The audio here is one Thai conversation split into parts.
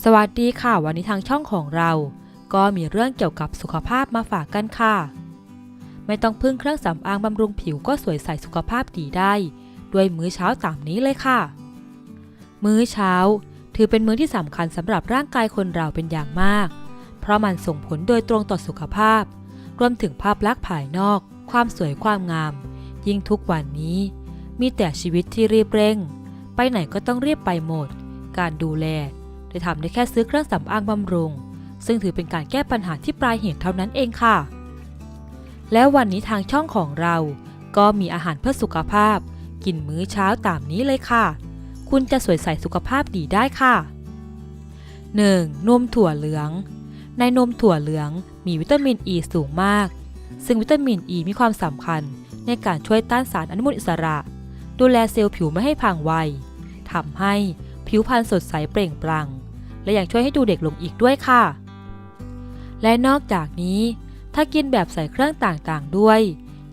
สวัสดีค่ะ วันนี้ทางช่องของเรา ก็มีเรื่องเกี่ยวกับสุขภาพมาฝากกันค่ะ ไม่ต้องพึ่งเครื่องสำอางบำรุงผิวก็สวยใสสุขภาพดีได้ ด้วยมื้อเช้าตามนี้เลยค่ะ มื้อเช้า ถือเป็นมื้อที่สำคัญสำหรับร่างกายคนเราเป็นอย่างมาก เพราะมันส่งผลโดยตรงต่อสุขภาพ รวมถึงภาพลักษณ์ภายนอก ความสวยความงาม ยิ่งทุกวันนี้ มีแต่ชีวิตที่รีบเร่ง ไปไหนก็ต้องรีบไปหมด การดูแล ได้ทำได้แค่ซื้อเครื่องสำอางบำรุง ซึ่งถือเป็นการแก้ปัญหาที่ปลายเหตุเท่านั้นเองค่ะ แล้ววันนี้ทางช่องของเรา ก็มีอาหารเพื่อสุขภาพ กินมื้อเช้าตามนี้เลยค่ะ คุณจะสวยใสสุขภาพดีได้ค่ะ 1. นมถั่วเหลือง ในนมถั่วเหลืองมีวิตามินอ e ีสูงมาก ซึ่งวิตามินอ e ีมีความสำคัญ ในการช่วยต้านสารอนุมูลอิสระ ดูแลเซลล์ผิวไม่ให้พังไวทำให้ผิวพรรณสดใสเปล่งปลั่ง และยังช่วยให้ดูเด็กลงอีกด้วยค่ะ และนอกจากนี้ ถ้ากินแบบใส่เครื่องต่างๆด้วย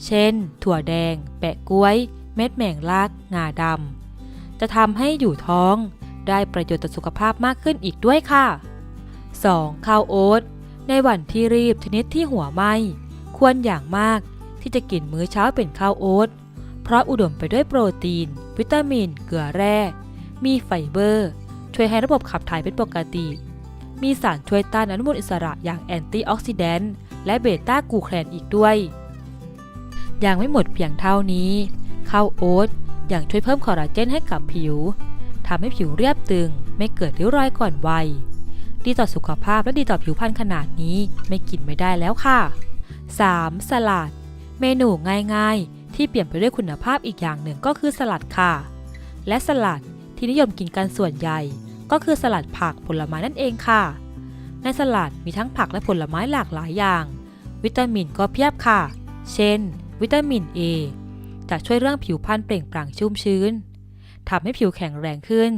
เช่น ถั่วแดง แปะกล้วย เม็ดแมงลัก งาดำจะทำให้อยู่ท้อง ได้ประโยชน์ต่อสุขภาพมากขึ้นอีกด้วยค่ะ 2. ข้าวโอ๊ตในวันที่รีบชนิดที่หัวไหมควรอย่างมากที่จะกินมื้อเช้าเป็นข้าวโอ๊ตเพราะอุดมไปด้วยโปรตีน วิตามิน เกลือแร่ มีไฟเบอร์ ช่วยให้ระบบขับถ่ายเป็นปกติ มีสารช่วยต้านอนุมูลอิสระอย่างแอนตี้ออกซิแดนต์และเบต้ากูแคนอีกด้วย ยังไม่หมดเพียงเท่านี้ข้าวโอ๊ตยังช่วยเพิ่มคอลลาเจนให้กับผิวทำให้ผิวเรียบตึง ไม่เกิดริ้วรอยก่อนวัย ดีต่อสุขภาพและดีต่อผิวพรรณขนาดนี้ไม่กินไม่ได้แล้วค่ะ 3. สลัด เมนูง่ายๆ ที่เปลี่ยนไปด้วยคุณภาพอีกอย่างหนึ่งก็คือสลัดค่ะ และสลัดที่นิยมกินกันส่วนใหญ่ ก็คือสลัดผักผลไม้นั่นเองค่ะ ในสลัดมีทั้งผักและผลไม้หลากหลายอย่าง วิตามินก็เพียบค่ะ เช่น วิตามิน A จะช่วยเรื่องผิวพรรณเปล่งปลั่งชุ่มชื้นทำให้ผิวแข็งแรงขึ้น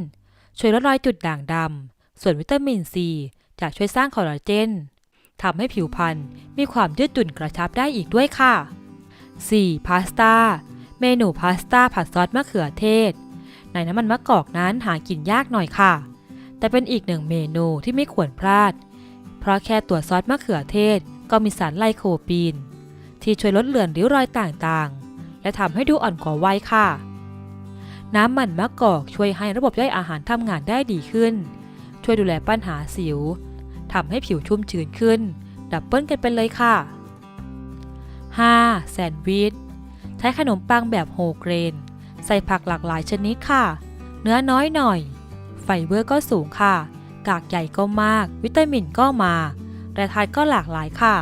ช่วยลดรอยจุดด่างดำส่วนวิตามิน C จะช่วยสร้างคอลลาเจนทำให้ผิวพรรณมีความยืดหยุ่นกระชับได้อีกด้วยค่ะ 4. พาสต้า เมนูพาสต้าผัดซอสมะเขือเทศ ในน้ำมันมะกอกนั้นหากินยากหน่อยค่ะ แต่เป็นอีกหนึ่งเมนูที่ไม่ควรพลาด เพราะแค่ตัวซอสมะเขือเทศก็มีสารไลโคปีน ที่ช่วยลดเลือนริ้วรอยต่างๆ และทำให้ดูอ่อนกว่าวัยค่ะ น้ำมันมะกอกช่วยให้ระบบย่อยอาหารทำงานได้ดีขึ้น ช่วยดูแลปัญหาสิวทำให้ผิวชุ่มชื้นขึ้น ดับเบิลกันไปเลยค่ะ 5. แซนด์วิช ใช้ขนมปังแบบโฮเกรน ใส่ผักหลากหลายชนิดค่ะ เนื้อน้อยหน่อย ไฟเบอร์ก็สูงค่ะ กากใหญ่ก็มาก วิตามินก็มาแร่ธาตุก็หลากหลายค่ะ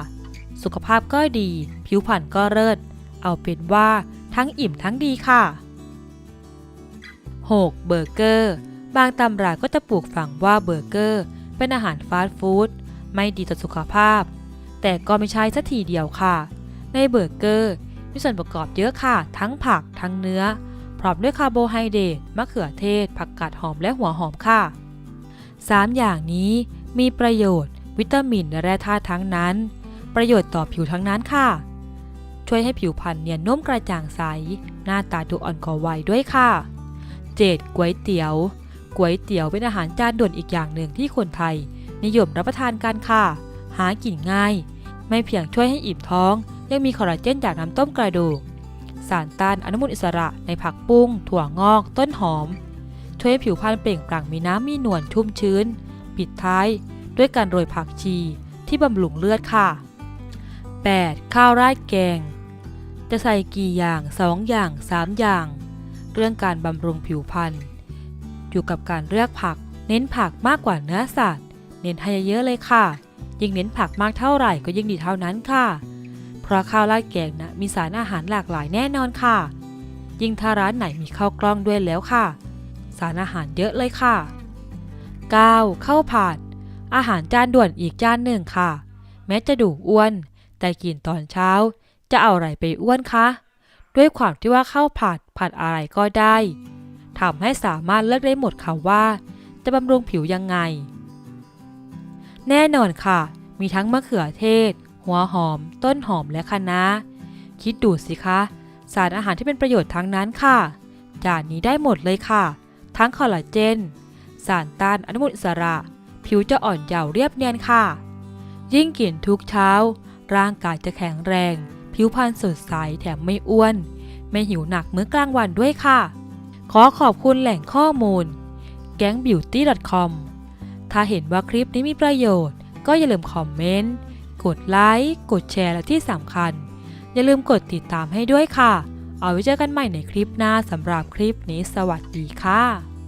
สุขภาพก็ดี ผิวพรรณก็เลิศ เอาเป็นว่าทั้งอิ่มทั้งดีค่ะ 6. เบอร์เกอร์ บางตำราก็จะปลูกฝังว่าเบอร์เกอร์ เป็นอาหารฟาสต์ฟู้ดไม่ดีต่อสุขภาพ แต่ก็ไม่ใช่สัทีเดียวค่ะ ในเบอร์เกอร์มีส่วนประกอบเยอะค่ะ ทั้งผักทั้งเนื้อ พร้อมด้วยคาร์โบไฮเดรตมะเขือเทศ ผักกาดหอมและหัวหอมค่ะ 3 อย่างนี้มีประโยชน์ วิตามินและแร่ธาตุทั้งนั้น ประโยชน์ต่อผิวทั้งนั้นค่ะ ช่วยให้ผิวพรรณเนียนนุ่มกระจ่างใส หน้าตาดูอ่อนกว่าวัยด้วยค่ะ 7. ก๋วยเตี๋ยวก๋วยเตี๋ยวเป็นอาหารจานด่วนอีกอย่างหนึ่งที่คนไทย นิยมรับประทานกันค่ะ หากินง่าย ไม่เพียงช่วยให้อิ่มท้อง ยังมีคอลลาเจนจากน้ำต้มกระดูก สารต้านอนุมูลอิสระในผักปุ้ง ถั่วงอก ต้นหอม ช่วยให้ผิวพรรณเปล่งปลั่งมีน้ำมีนวลชุ่มชื้น ปิดท้าย ด้วยการโรยผักชีที่บำรุงเลือดค่ะ 8. ข้าวราดแกง จะใส่กี่อย่าง 2 อย่าง 3 อย่าง เรื่องการบำรุงผิวพรรณอยู่กับการเลือกผัก เน้นผักมากกว่าเนื้อสัตว์ เน้นให้เยอะเลยค่ะ ยิ่งเน้นผักมากเท่าไหร่ก็ยิ่งดีเท่านั้นค่ะ เพราะข้าวราดแกงนะมีสารอาหารหลากหลายแน่นอนค่ะ ยิ่งถ้าร้านไหนมีข้าวกล้องด้วยแล้วค่ะ สารอาหารเยอะเลยค่ะ 9. ข้าวผัด อาหารจานด่วนอีกจานหนึ่งค่ะ แม้จะดูอ้วน แต่กินตอนเช้า จะเอาอะไรไปอ้วนคะด้วยความที่ว่าข้าวผัดผัดอะไรก็ได้ทำให้สามารถเลือกได้หมดค่ะว่า จะบำรุงผิวยังไง แน่นอนค่ะ มีทั้งมะเขือเทศ หัวหอม ต้นหอมและคะน้าคิดดูสิคะ สารอาหารที่เป็นประโยชน์ทั้งนั้นค่ะ จานนี้ได้หมดเลยค่ะ ทั้งคอลลาเจน สารต้านอนุมูลอิสระ ผิวจะอ่อนเยาว์เรียบเนียนค่ะ ยิ่งกินทุกเช้า ร่างกายจะแข็งแรง ผิวพรรณสดใสแถมไม่อ้วน ไม่หิวหนักมื้อกลางวันด้วยค่ะ ขอขอบคุณแหล่งข้อมูล g a n g b e a u t y c o m ถ้าเห็นว่าคลิปนี้มีประโยชน์ ก็อย่าลืมคอมเมนต์ กดไลค์กดแชร์และที่สำคัญ อย่าลืมกดติดตามให้ด้วยค่ะ เอาไว้เจอกันใหม่ในคลิปหน้าสำหรับคลิปนี้สวัสดีค่ะ